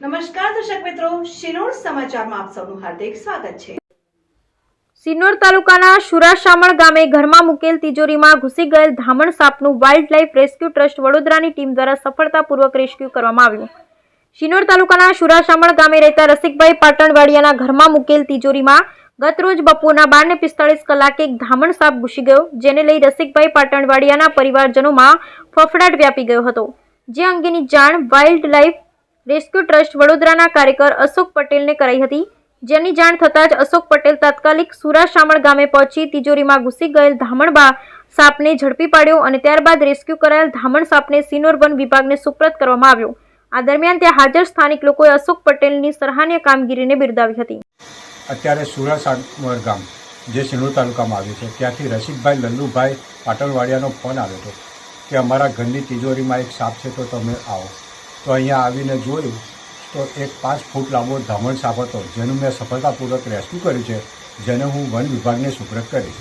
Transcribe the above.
નમસ્કાર દર્શક મિત્રો શિનોર સમાચારમાં આપ સૌનું હાર્દિક સ્વાગત છે. સિન્નોર તાલુકાના શુરાશામણ ગામે ઘરમાં મુકેલ તિજોરીમાં ઘૂસી ગયેલ ધામણ સાપનું વાઇલ્ડ લાઇફ રેસ્ક્યુ ટ્રસ્ટ વડોદરાની ટીમ દ્વારા સફળતાપૂર્વક રેસ્ક્યુ કરવામાં આવ્યું. શિનોર તાલુકાના શુરાશામણ ગામે રહેતા રસિકભાઈ પાટણવાડિયાના ઘરમાં મુકેલ તિજોરીમાં ગતરોજ બપોરના બાર ને પિસ્તાળીસ કલાકે એક ધામણ સાપ ઘૂસી ગયો, જેને લઈ રસિકભાઈ પાટણવાડિયાના પરિવારજનોમાં ફફડાટ વ્યાપી ગયો હતો. જે અંગેની જાણ વાઇલ્ડ લાઇફ રેસ્ક્યુ ટ્રસ્ટ વડોદરાના કાર્યકર અશોક પટેલને કરાઈ હતી. જેની જાણ થતાં જ અશોક પટેલ તાત્કાલિક સુરાશામણ ગામે પહોંચી તિજોરીમાં ઘૂસી ગયેલ ધામણબા સાપને ઝડપી પાડ્યો અને ત્યારબાદ રેસ્ક્યુ કરાયેલ ધામણ સાપને સિનોર વન વિભાગને સુપ્રત કરવામાં આવ્યો. આ દરમિયાન ત્યાં હાજર સ્થાનિક લોકોએ અશોક પટેલની સરાહનીય કામગીરીને બિરદાવી હતી. અત્યારે સુરસાગર ગામ, જે સિનોર તાલુકામાં આવ્યું છે. ત્યાંથી રસિકભાઈ, લલ્લુભાઈ પાટણવાડિયાનો ફોન આવ્યો હતો કે અમારા ઘરની તિજોરીમાં એક સાપ છે, તો તમે આવો. તો અહીંયા આવીને જોયું તો એક પાંચ ફૂટ લાંબો ધામણ સાપ હતો, જેનું મેં સફળતાપૂર્વક રેસ્ક્યુ કર્યું છે, જેને હું વન વિભાગને સુપ્રત કરીશ.